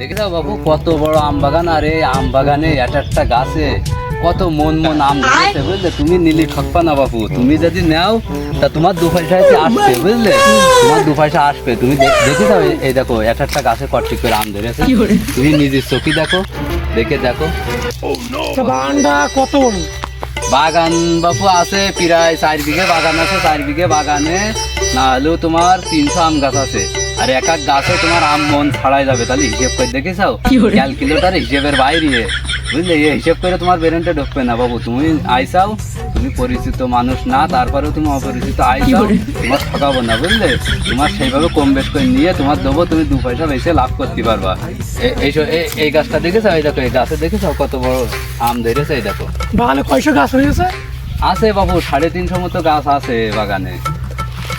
দেখে যাও বাবু কত বড় আম বাগান। আর এই আম বাগানে একটা একটা গাছে কত মন মন আম ধরেছে বুঝলে? তুমি নিলি ঠকবা না বাবু। তুমি যদি নাও তা তোমার দু পয়সা আসবে বুঝলে? তোমার দু পয়সা আসবে। তুমি দেখে যাও এই- দেখো একটা একটা গাছে কটি করে আম ধরেছে। তুমি নিজের চোখই দেখো দেখে দেখো। কত বাগান বাবু আছে প্রায় চার বিঘে বাগান আছে চার বিঘে বাগানে না হলেও তোমার তিনশো আম গাছ আছে। আর এক এক গাছে তোমার আম মন ছাড়াই যাবে তাহলে হিসেব করে দেখেছাও ক্যালকুলেটার হিসেবের বাইরে। বুঝলে? এই হিসেব করে তোমার বেরেন্টে ঢুকবে না বাবু। তুমি আইসাও তুমি পরিচিত মানুষ না তারপরেও তুমি অপরিচিত আইসাও তোমার ঠকাবো না বুঝলে? তোমার সেইভাবে কম বেশ করে নিয়ে তোমার দেবো তুমি দু পয়সা বেশি লাভ করতে পারবা। এই- এই গাছটা দেখেছ? এই দেখো এই গাছে দেখেছ? কত বড় আম ধরেছে এই দেখো। বাগানে কয়শো গাছ হয়েছে? আছে বাবু সাড়ে তিনশো মতো গাছ আছে বাগানে।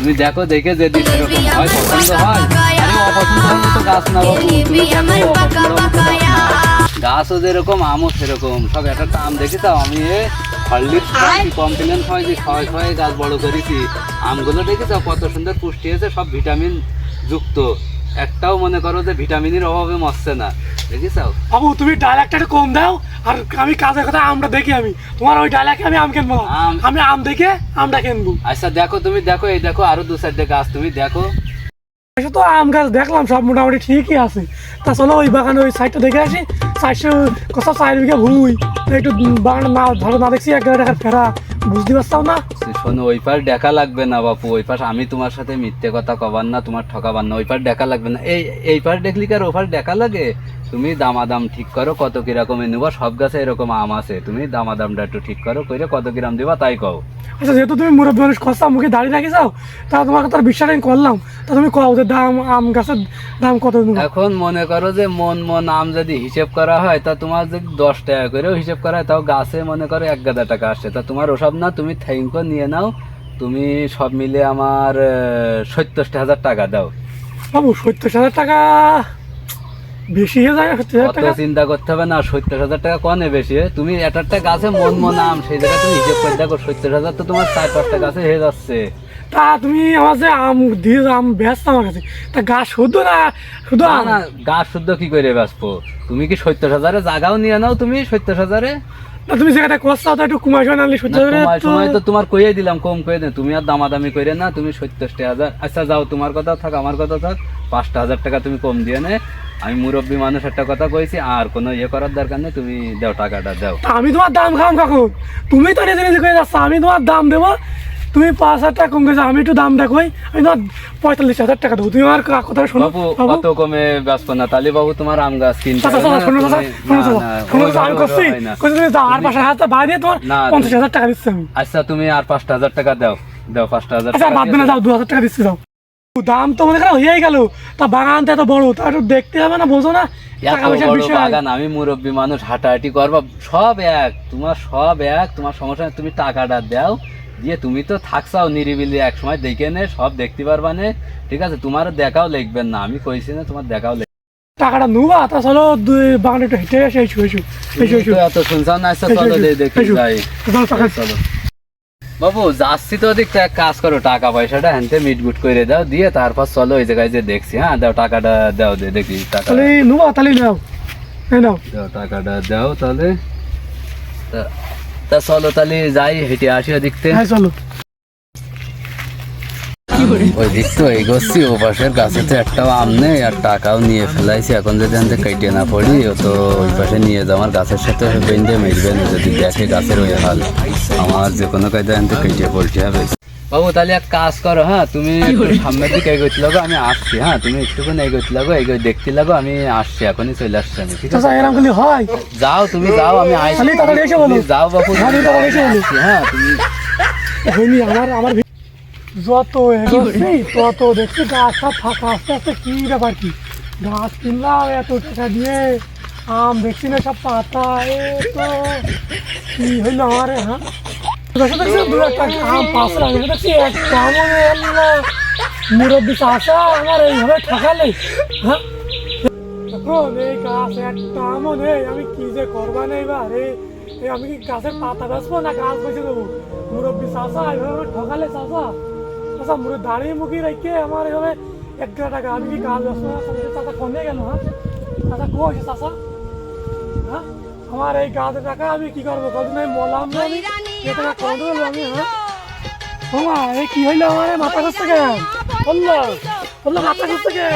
তুমি দেখো দেখে যদি সেরকম হয় পছন্দ হয়। আরে অপছন্দ হলে তো গাছ না তো। গাছও যেরকম আমও সেরকম। সব একটা আম দেখি তাও আমি হরলিক্স কমপ্লেন হয় যে ছয় ছয় গাছ বড় করেছি। আমগুলো দেখি তাও কত সুন্দর পুষ্টি আছে সব ভিটামিন যুক্ত। একটাও মনে করো যে ভিটামিনের অভাবে মরছে না। দেখেছাও? বাবু তুমি ডায়লগটা একটু কম দাও আর আমি কাজের কথা আমটা দেখি আমি। তোমার ওই ডায়লগে আমি আম কিনবো না। আম- আমি আম দেখে আমটা কিনবো। আচ্ছা দেখো তুমি দেখো এই দেখো আরও দু চারটে গাছ তুমি দেখো। এসে তো আম গাছ দেখলাম সব মোটামুটি ঠিকই আছে। তা চলো ওই বাগানে ওই সাইডটা দেখে আসি। চারশো কত চার বিঘা ভুই তা একটু বাগানে না ভালো না দেখছি এক টাকার ফেরা। বুঝতে পারছাও না? শোনো ওই পার দেখা লাগবে না বাপু ওই পাশ আমি তোমার সাথে মিথ্যে কথা কবার না তোমার ঠকাবার না ওই পার দেখা লাগবে না। এই এই পার দেখলি কি আর ওপার দেখা লাগে? তুমি দামাদাম ঠিক করো কত কীরকম নেবা সব গাছে এরকম আম আছে। তুমি দামাদামটা একটু ঠিক করো কইরে কত কিরাম দিবা তাই কও। আচ্ছা যেহেতু তুমি মুরব্বী মানুষ খসা মুখে দাঁড়িয়ে রাখি যাও তা তোমার কথা বিশ্বাস আমি করলাম। তা তুমি কও যে দাম আম গাছের দাম কত এখন মনে করো যে মন মন আম যদি হিসেব করা হয় তা তোমার যদি দশ টাকা করেও হিসেব করা হয় তাও গাছে মনে করো এক গাদা টাকা আসছে তা তোমার ওসব না তুমি থ্যাঙ্কো নিয়ে নাও। তুমি সব মিলে আমার সত্তরটা হাজার টাকা দাও। বাবু সত্তর হাজার টাকা বেশি হয়ে যায় সত্তর হাজার টাকা? চিন্তা করতে হবে না সত্তর হাজার টাকা কনে বেশি? তুমি এক একটা গাছে মন মন আম সেই জায়গায় তুমি হিসেব করে দেখো সত্তর হাজার তো তোমার চার পাঁচটা গাছে হয়ে যাচ্ছে। তা তুমি আমার যে আম দিয়ে আম ব্যস্ত আমার কাছে তা গাছ শুদ্ধ না শুধু না গাছ শুদ্ধ কি করে বাঁচবো? তুমি কি সত্তর হাজারে জাগাও নিয়ে নাও তুমি সত্তর হাজারে? না তুমি জায়গাটা কষ্ট তা একটু কুমার সময় আনলে সময় তো তোমার কইয়ে দিলাম কম দেন তুমি আর দামাদামি না তুমি সত্তরটা হাজার। আচ্ছা যাও তোমার কথা থাক আমার কথা থাক। পাঁচটা হাজার টাকা তুমি কম দিয়ে নে। আমি মুরব্বী মানুষ একটা কথা কইছি আর কোনো ইয়ে করার দরকার নেই তুমি দাও টাকাটা দাও। আমি তোমার দাম খাম কাকু। তুমি তো নিজে নিজে করে যাচ্ছ আমি তোমার দাম দেবো। তুমি পাঁচ হাজার টাকা কম গেছো আমি একটু দাম দেখোই আমি তোমার পঁয়তাল্লিশ হাজার টাকা দেবো। তুমি আমার কথা শোনো বাবু কমে ব্যস্ত না তাহলে বাবু তোমার আম গাছ কিনতে আমি করছি। তুমি আর পাঁচ হাজার টাকা বাড়িয়ে তোমার পঞ্চাশ হাজার টাকা দিচ্ছি আমি। আচ্ছা তুমি আর পাঁচটা হাজার টাকা দাও দাও পাঁচটা হাজার আচ্ছা টাকা বাদ না দাও। দু হাজার টাকা দিচ্ছি যাও। দাম তো মনে করো হয়েই গেল তা বাগানটা এত বড় তা একটু দেখতে হবে না বোঝো না বাগান আমি মুরব্বী মানুষ হাঁটাহাঁটি করব সব এক তোমার সব এক তোমার সমস্যা তুমি টাকাটা দাও দিয়ে তুমি তো থাকছাও নিরিবিলি এক সময় দেখে নে সব দেখতে পারবা নে। ঠিক আছে তোমার দেখাও লিখবেন না আমি কইছি না তোমার দেখাও লিখবে টাকাটা নুবা তা চলো বাগানে একটু হেঁটে এসে এসো এসো। এসো এসো। এত শুনছাও না আচ্ছা চলো দেখি যাই। চলো, বাবু যাচ্ছি তো ওদিক এক কাজ করো টাকা পয়সাটা হ্যান্তে মিটগুট করে দাও দিয়ে তারপর চলো ওই জায়গায় যে দেখছি হ্যাঁ দাও টাকাটা দাও দে দেখি টাকা। তাহলে নুবা তাহলে নাও। নাও। দাও টাকাটা দাও তাহলে। তা- চলো তাহলে যাই হেঁটে আসি দেখতে হ্যাঁ চলো। ওই দিক তো এগোচ্ছি ও পাশের গাছে তো একটাও আম নেই আর টাকাও নিয়ে ফেলাইছি। এখন যদি কেটে না পড়ি ও তো ওই পাশে নিয়ে যাও আমার গাছের সাথে বেঁধে মেরবে না যদি দেখে গাছের ওই হাল। আমার যে কোনো কায়দায় কেটে পড়তে হবে। বাবু তাহলে এক কাজ করো হ্যাঁ? তুমি সামনের দিকে এগোতে লাগো আমি আসছি হ্যাঁ? তুমি একটুখানি এগোতে লাগো এগো দেখতে লাগো আমি আসছি এখনই চলে আসছি আমি ঠিক আছে? এরকম হয়? যাও তুমি যাও আমি আসছি। খালি এসে বলো। যাও বাবু এসে বলো। হ্যাঁ তুমি আমার আমার যত এগোচ্ছি তত দেখছি গাছটা ফাঁকা আস্তে আস্তে কি ব্যাপার কি? গাছ কিনলাম এত টাকা দিয়ে আম দেখছি না সব পাতা এ তো কি হইল আমার হ্যাঁ? দেখো দেখছি দু একটা আম পাঁচলাম এসে দেখছি একটা আমও এলো না মুরব্বী চাষা আমার এইভাবে ঠকালে হ্যাঁ এখন এই গাছ একটা আমও নেই আমি কি যে করবা নেই বা রে এই আমি কি গাছের পাতা বেসবো না গাছ বেঁচে দেবো মুরব্বী চাষা এভাবে আমার ঠকালে চাষা চাষা মুরে দাঁড়িয়ে মুখি রেখে আমার এভাবে এক টাকা আমি কি গাছ বেসবো না চাষা চাষা কমে গেল হ্যাঁ আচ্ছা কই চাচা হ্যাঁ আমার এই গাছে টাকা আমি কি করব কদিন আমি মলাম না এ টাকা কন্ট্রোল আমি হ্যাঁ এই কি হইল? আমার মাথা ঘুরছে কেন? আল্লাহ আল্লাহ মাথা ঘুরছে কেন?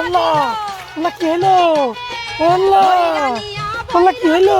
আল্লাহ আল্লাহ কি হইল? আল্লাহ আল্লাহ কি হইল।